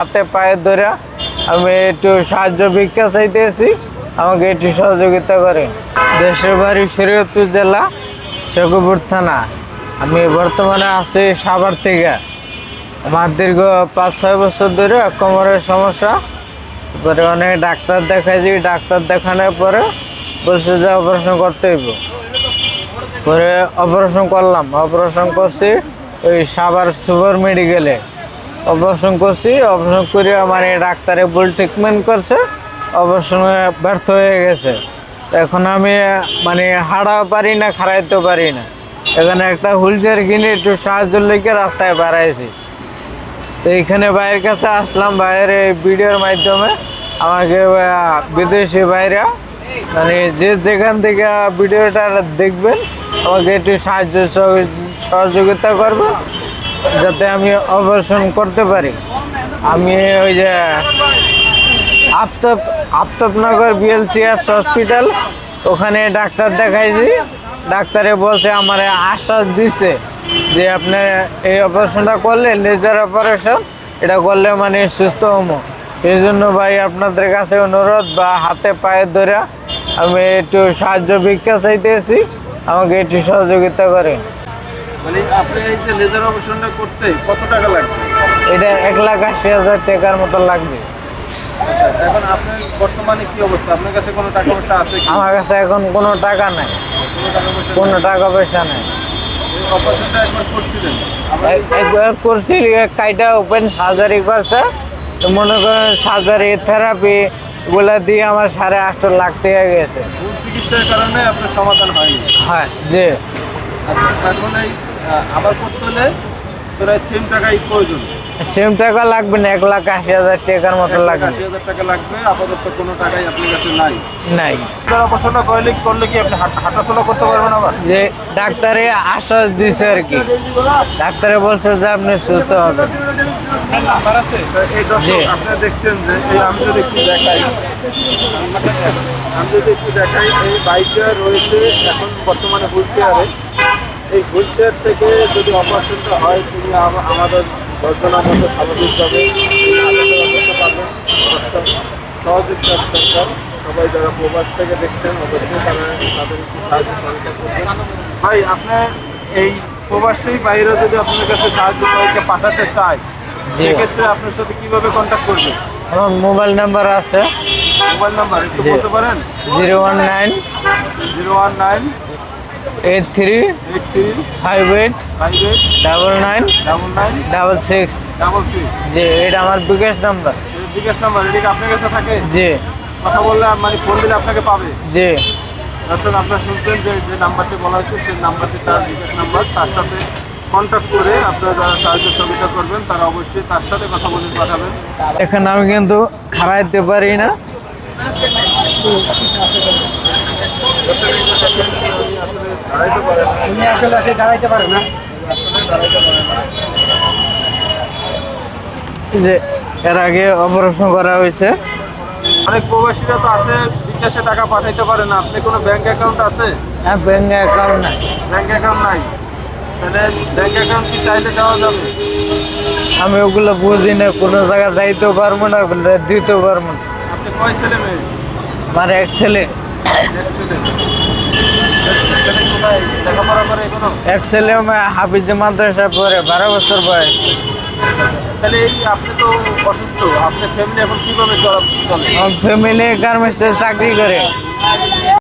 হাতে পায়ে ধরে আমি একটু সাহায্য ভিক্ষা চাইতেছি। আমাকে একটু সহযোগিতা করে দেশের বাড়ি শরীয়তপুর জেলা শেখপুর থানা। আমি বর্তমানে আছি সাভার থেকে। আমার দীর্ঘ পাঁচ ছয় বছর ধরে কোমরের সমস্যা। তারপরে অনেক ডাক্তার দেখাইছি। ডাক্তার দেখানোর পরে বলছে যে অপারেশন করতে হইব। পরে অপারেশন করলাম। অপারেশন করছি ওই সাভার সুপার মেডিকেলে। অপারেশন করছি, অপারেশন করে মানে ডাক্তারে ভুল ট্রিটমেন্ট করছে, অপারেশনে ব্যর্থ হয়ে গেছে। এখন আমি মানে হাঁটাও পারি না খাড়াইতেও পারি না। এখানে একটা হুইল চেয়ার কিনে একটু সাহায্য লেগে রাস্তায় বেড়াইছি। তো এইখানে ভাইয়ের কাছে আসলাম, ভাইয়ের এই ভিডিওর মাধ্যমে। আমাকে বিদেশি ভাইরা মানে যে যেখান থেকে ভিডিওটা দেখবেন, আমাকে একটু সাহায্য সহযোগিতা করবে। যাতে আমি অপারেশন করতে পারি। আমি ওই যে আফতাব আফতাবনগর বিএলসিএস হসপিটাল ওখানে ডাক্তার দেখাইছি। ডাক্তারে বলছে, আমার আশ্বাস দিচ্ছে যে আপনি এই অপারেশনটা করলে লেজার অপারেশন এটা করলে মানে সুস্থ হব এই জন্য ভাই আপনাদের কাছে অনুরোধ, বা হাতে পায়ে ধরে আমি একটু সাহায্য ভিক্ষা চাইতেছি। আমাকে একটু সহযোগিতা করেন। মানে আপনি এই যে লেজার অপারেশনটা করতে কত টাকা লাগবে? এটা এক লাখ আশি হাজার টাকার মতো লাগবে। আচ্ছা এখন আপনার বর্তমানে কি অবস্থা? আপনার কাছে কোনো টাকা পয়সা আছে কি? আমার কাছে এখন কোনো টাকা নাই। কোনো টাকা পয়সা নাই। অপারেশনটা একবার করছিলেন? এক- একবার করছি কাইটা ওপেন সার্জারি করছে। তো মনে করেন সার্জারি থেরাপি এগুলা দিয়ে আমার সাড়ে আটশো লাখ টাকা গেছে। চিকিৎসার কারণে আপনার সমাধান হয়নি। হ্যাঁ আচ্ছা এখন এই আবার করতে হলে? প্রায় সেম টাকাই প্রয়োজন। সেম টাকা লাগবে না এক লাখ আশি হাজার টাকার মতো লাগবে। আশি হাজার টাকা লাগবে আপাতত কোনো টাকাই আপনার কাছে নাই। নাই। লেজার অপারেশনটা করলে করলে কি আপনি হাঁটাচলা করতে পারবেন আবার? যে ডাক্তারে আশ্বাস দিছে আর কি। ডাক্তারে বলছে যে আপনি সুস্থ হবেন। আছে। এই দর্শক আপনারা দেখছেন যে এই আমি যদি একটু দেখাই আমি যদি একটু দেখাই এই বাইকটা রয়েছে এখন বর্তমানে হুইল চেয়ারে। এই হুইল থেকে যদি অপারেশনটা হয় তিনি আম- আমাদের দশজনের মধ্যে স্বাভাবিকভাবে করতে পারবেন সহযোগিতা সবাই যারা প্রবাস থেকে দেখছেন অবশ্যই তারা তাদের একটু সাহায্য সহযোগিতা করবেন ভাই আপনি এই প্রবাসী বাইরে যদি আপনার কাছে সাহায্য সহযোগিতা পাঠাতে চায় সেক্ষেত্রে আপনার সাথে কীভাবে কন্ট্যাক্ট করবে? আমার মোবাইল নাম্বার আছে। মোবাইল নাম্বার একটু বলতে পারেন? Zero one nine zero one nine eight three five eight double nine double six যে এটা আমার বিকাশ নাম্বার বিকাশ নাম্বার এদিকে আপনার কাছে থাকে? জি। কথা বললে মানে ফোন দিলে আপনাকে পাবে। জি। দর্শক আপনারা শুনছেন যে যে নাম্বারটি বলা হয়েছে সেই নাম্বারটি তার বিকাশ নাম্বার তার সাথে কন্ট্যাক্ট করে আপনারা যারা সাহায্য সহযোগিতা করবেন তারা অবশ্যই তার সাথে কথা বলে পাঠাবেন। এখন আমি কিন্তু খাড়াইতে পারি না। উনি আসলে আসে দাঁড়াইতে পারে না। যে এর আগে অপারেশন করা হয়েছে। অনেক প্রবাসীরা তো আছে বিকাশে টাকা পাঠাইতে পারে না। আপনি কোনো ব্যাংক অ্যাকাউন্ট আছে? আর ব্যাঙ্ক অ্যাকাউন্ট নাই। ব্যাংক অ্যাকাউন্ট নাই। তাহলে ব্যাংক অ্যাকাউন্ট কি চাইলে দেওয়া যাবে? আমি ওগুলো বুঝি না কোনো জায়গায় যাইতেও পারব না দিতেও পারব না। আপনি কয় ছেলে মেয়ে? আমার এক ছেলে। এক ছেলে। লেখাপড়া করে এখনও? এক ছেলে হাফিজ মাদ্রাসা পড়ে বারো বছর বয়স। তাহলে এই আপনি তো অসুস্থ আপনার ফ্যামিলি এখন কীভাবে চলে ফ্যামিলি গার্মেন্টসে চাকরি করে।